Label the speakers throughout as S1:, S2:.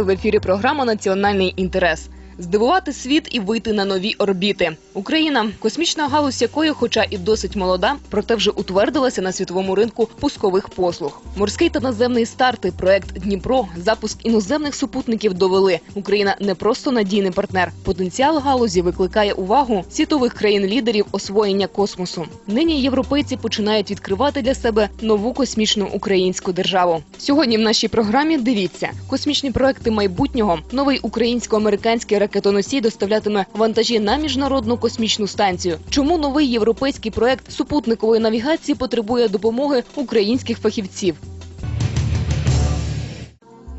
S1: В ефірі програма Національний інтерес. Здивувати світ і вийти на нові орбіти. Україна, космічна галузь якої, хоча і досить молода, проте вже утвердилася на світовому ринку пускових послуг. Морський та наземний старти, проект Дніпро, запуск іноземних супутників довели. Україна не просто надійний партнер. Потенціал галузі викликає увагу світових країн-лідерів освоєння космосу. Нині європейці починають відкривати для себе нову космічну українську державу. Сьогодні в нашій програмі дивіться космічні проекти майбутнього. Новий українсько-американський ракетоносій доставлятиме вантажі на міжнародну космічну станцію. Чому новий європейський проект супутникової навігації потребує допомоги українських фахівців?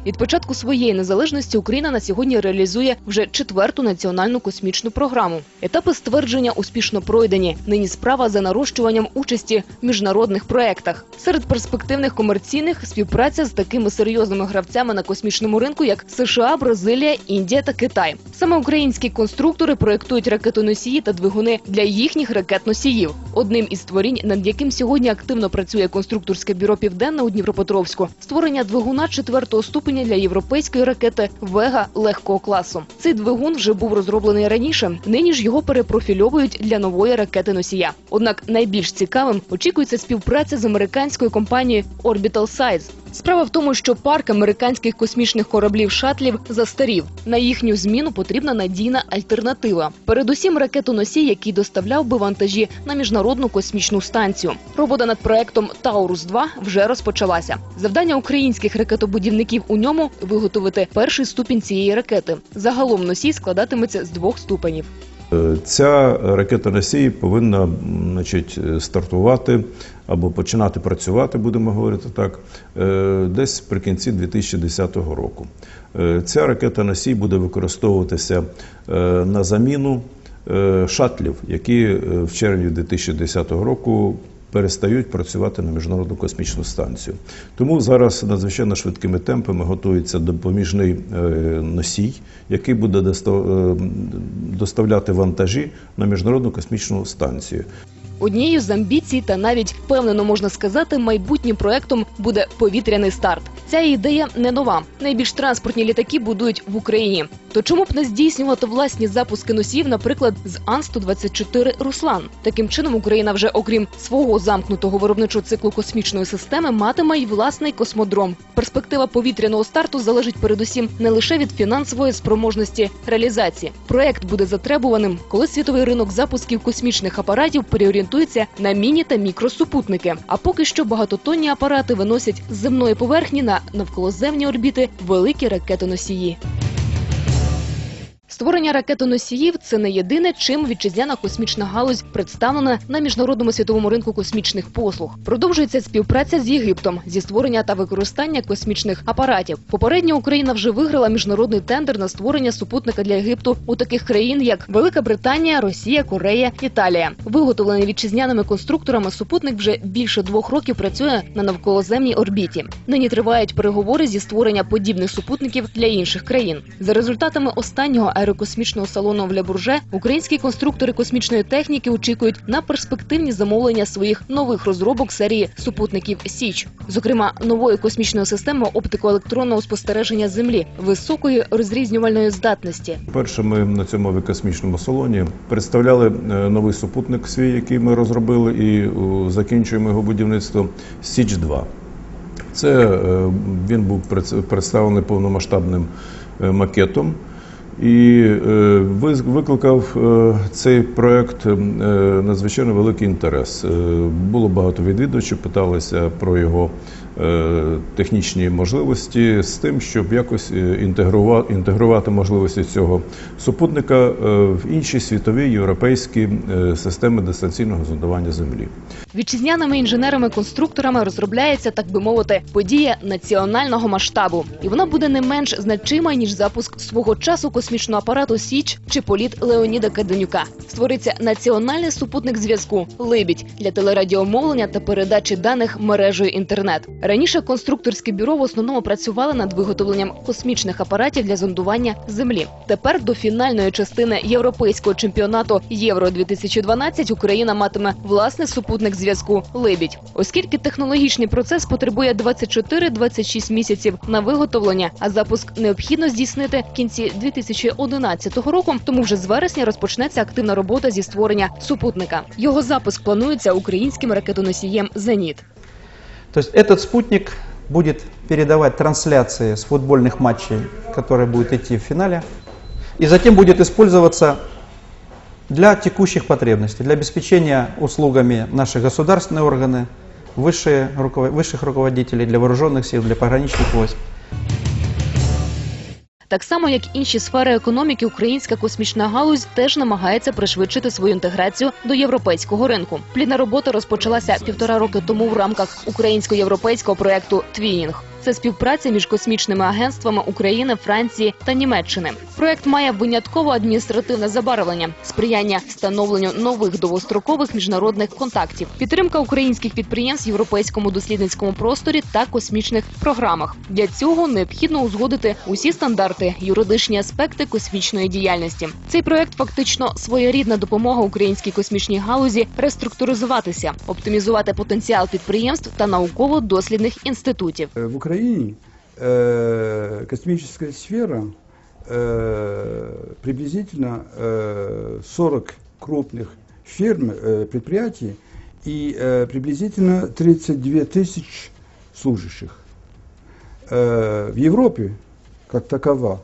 S1: Від початку своєї незалежності Україна на сьогодні реалізує вже четверту національну космічну програму. Етапи ствердження успішно пройдені. Нині справа за нарощуванням участі в міжнародних проектах. Серед перспективних комерційних співпраця з такими серйозними гравцями на космічному ринку, як США, Бразилія, Індія та Китай. Саме українські конструктори проектують ракетоносії та двигуни для їхніх ракет-носіїв. Одним із створінь, над яким сьогодні активно працює конструкторське бюро Південне у Дніпропетровську, створення двигуна четвертого ступеня для європейської ракети Вега легкого класу. Цей двигун вже був розроблений раніше. Нині ж його перепрофільовують для нової ракети носія. Однак найбільш цікавим очікується співпраця з американською компанією Orbital Size. Справа в тому, що парк американських космічних кораблів шатлів застарів. На їхню зміну потрібна надійна альтернатива. Передусім ракетоносій, який доставляв би вантажі на міжнародну космічну станцію. Робота над проектом Таурус 2 вже розпочалася. Завдання українських ракетобудівників у ньому виготовити перший ступінь цієї ракети. Загалом носій складатиметься з двох ступенів.
S2: Е, Ця ракета носій повинна значить, е, стартувати або починати працювати, будемо говорити так, е, десь при кінці 2010 року. Ця ракета носій буде використовуватися на заміну шатлів, які в червні 2010 року перестають працювати на міжнародну космічну станцію. Тому зараз надзвичайно швидкими темпами готується допоміжний е, носій, який буде е, доставляти вантажі на міжнародну космічну станцію.
S1: Однією з амбіцій та навіть впевнено можна сказати, майбутнім проектом буде повітряний старт. Ця ідея не нова. Найбільш транспортні літаки будують в Україні. То чому б не здійснювати власні запуски носіїв, наприклад, з Ан-124 Руслан? Таким чином Україна вже окрім свого замкнутого виробничого циклу космічної системи матиме й власний космодром. Перспектива повітряного старту залежить передусім не лише від фінансової спроможності реалізації. Проект буде затребуваним, коли світовий ринок запусків космічних апаратів переорієнтується на міні та мікросупутники. А поки що багатотонні апарати виносять з земної поверхні на навколоземні орбіти великі ракетоносії. Створення ракетоносіїв це не єдине, чим вітчизняна космічна галузь представлена на міжнародному світовому ринку космічних послуг. Продовжується співпраця з Єгиптом зі створення та використання космічних апаратів. Попередньо Україна вже виграла міжнародний тендер на створення супутника для Єгипту у таких країн, як Велика Британія, Росія, Корея, Італія. Виготовлений вітчизняними конструкторами супутник вже більше двох років працює на навколоземній орбіті. Нині тривають переговори зі створення подібних супутників для інших країн. За результатами останнього аерокосмічного салону в Лебурже українські конструктори космічної техніки очікують на перспективні замовлення своїх нових розробок серії супутників Січ, зокрема нової космічної системи оптико-електронного спостереження Землі високої розрізнювальної здатності.
S2: Перше, ми на цьому космічному салоні представляли е, новий супутник свій, який ми розробили, і закінчуємо його будівництво Січ 2 Це е, він був пред- представлений повномасштабним е, макетом. І е, викликав е, цей проект е, надзвичайно великий інтерес. Було багато відвідувачів, питалися про його технічні можливості з тим, щоб якось е, інтегрува- інтегрувати можливості цього супутника е, в інші світові європейські е, системи дистанційного зондування Землі.
S1: Вітчизняними інженерами-конструкторами розробляється, так би мовити, подія національного масштабу, і вона буде не менш значима ніж запуск свого часу космічного апарату Січ чи політ Леоніда Каденюка. Створиться національний супутник зв'язку Либідь для телерадіомовлення та передачі даних мережею інтернет. Раніше конструкторське бюро в основному працювало над виготовленням космічних апаратів для зондування землі. Тепер до фінальної частини європейського чемпіонату Євро 2012 Україна матиме власний супутник зв'язку Лебідь, оскільки технологічний процес потребує 24-26 місяців на виготовлення, а запуск необхідно здійснити в кінці 2011 року. Тому вже з вересня розпочнеться активна робота зі створення супутника. Його запуск планується українським ракетоносієм Зеніт.
S3: То есть этот спутник будет передавать трансляции с футбольных матчей, которые будут идти в финале, и затем будет использоваться для текущих потребностей, для обеспечения услугами наши государственные органы, высшие, высших руководителей, для вооруженных сил, для пограничных войск.
S1: Так само, як інші сфери економіки, українська космічна галузь теж намагається пришвидшити свою інтеграцію до європейського ринку. Плідна робота розпочалася півтора роки тому в рамках українсько-європейського проекту Твінінг. Це співпраця між космічними агентствами України, Франції та Німеччини. Проект має винятково адміністративне забарвлення, сприяння встановленню нових довгострокових міжнародних контактів, підтримка українських підприємств в європейському дослідницькому просторі та космічних програмах. Для цього необхідно узгодити усі стандарти, юридичні аспекти космічної діяльності. Цей проект фактично своєрідна допомога українській космічній галузі реструктуризуватися, оптимізувати потенціал підприємств та науково-дослідних інститутів.
S4: Э, В Украине э, космическая сфера э, приблизительно э, 40 крупных фирм, э, предприятий и э, приблизительно 32 тысяч служащих. Э, в Европе, как такова,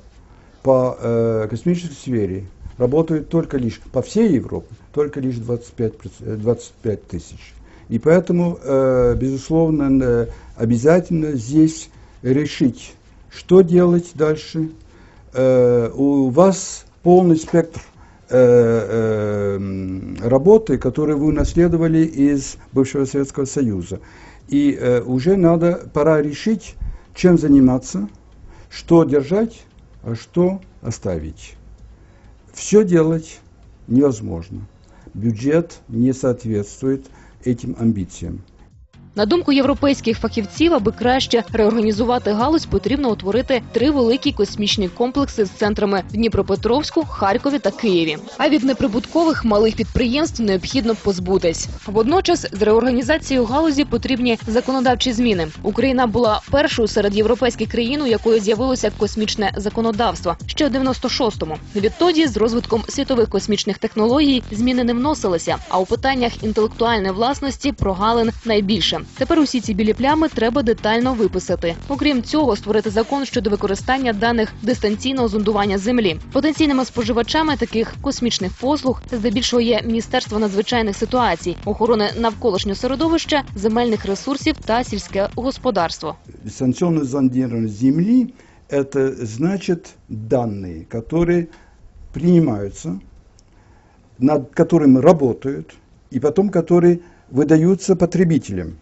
S4: по э, космической сфере работают только лишь, по всей Европе, только лишь 25, проц- э, 25 тысяч. И поэтому, э, безусловно, э, обязательно здесь решить, что делать дальше. Э, у вас полный спектр э, э, работы, которую вы унаследовали из бывшего Советского Союза. И уже надо, пора решить, чем заниматься, что держать, а что оставить. Все делать невозможно. Бюджет не соответствует этим амбициям.
S1: На думку європейських фахівців, аби краще реорганізувати галузь, потрібно утворити три великі космічні комплекси з центрами в Дніпропетровську, Харкові та Києві. А від неприбуткових малих підприємств необхідно позбутись. Водночас з реорганізацією галузі потрібні законодавчі зміни. Україна була першою серед європейських країн, у якої з'явилося космічне законодавство ще у 96-му. Відтоді з розвитком світових космічних технологій зміни не вносилися. А у питаннях інтелектуальної власності прогалин найбільше. Тепер усі ці білі плями треба детально виписати. Окрім цього, створити закон щодо використання даних дистанційного зондування землі. Потенційними споживачами таких космічних послуг здебільшого є Міністерство надзвичайних ситуацій, охорони навколишнього середовища, земельних ресурсів та сільське господарство.
S4: Дистанционное зондирование Земли – это значит данные, которые принимаются, над которыми работают, и потом которые выдаются потребителям.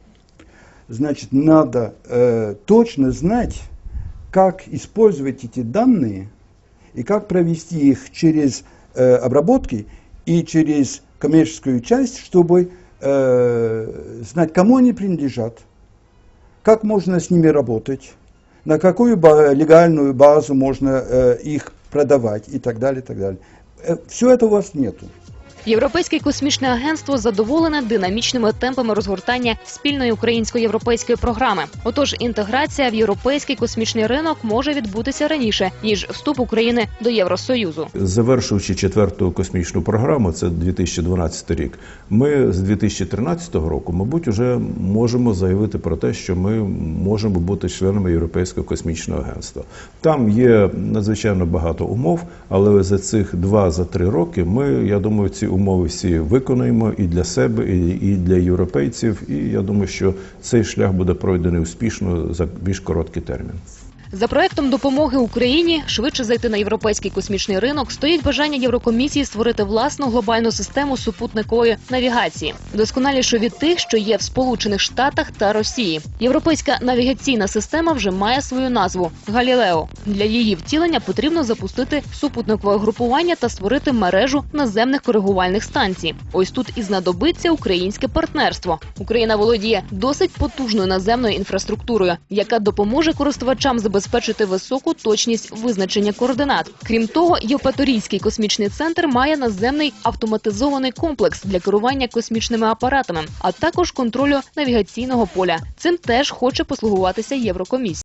S4: Значит, надо э, точно знать, как использовать эти данные и как провести их через э, обработки и через коммерческую часть, чтобы э, знать, кому они принадлежат, как можно с ними работать, на какую ба- легальную базу можно э, их продавать и так далее, и так далее. Все это у вас нету.
S1: Європейське космічне агентство задоволене динамічними темпами розгортання спільної українсько-європейської програми. Отож, інтеграція в європейський космічний ринок може відбутися раніше ніж вступ України до Євросоюзу.
S2: Завершуючи четверту космічну програму, це 2012 рік. Ми з 2013 року, мабуть, вже можемо заявити про те, що ми можемо бути членами Європейського космічного агентства. Там є надзвичайно багато умов, але за цих два за три роки ми, я думаю, ці умови всі виконаємо і для себе, і для європейців. І я думаю, що цей шлях буде пройдений успішно за більш короткий термін.
S1: За проектом допомоги Україні швидше зайти на європейський космічний ринок стоїть бажання Єврокомісії створити власну глобальну систему супутникової навігації, досконалішу від тих, що є в Сполучених Штатах та Росії. Європейська навігаційна система вже має свою назву Галілео. Для її втілення потрібно запустити супутникове групування та створити мережу наземних коригувальних станцій. Ось тут і знадобиться українське партнерство. Україна володіє досить потужною наземною інфраструктурою, яка допоможе користувачам забезпечити високу точність визначення координат. Крім того, Євпаторійський космічний центр має наземний автоматизований комплекс для керування космічними апаратами, а також контролю навігаційного поля. Цим теж хоче послугуватися Єврокомісія.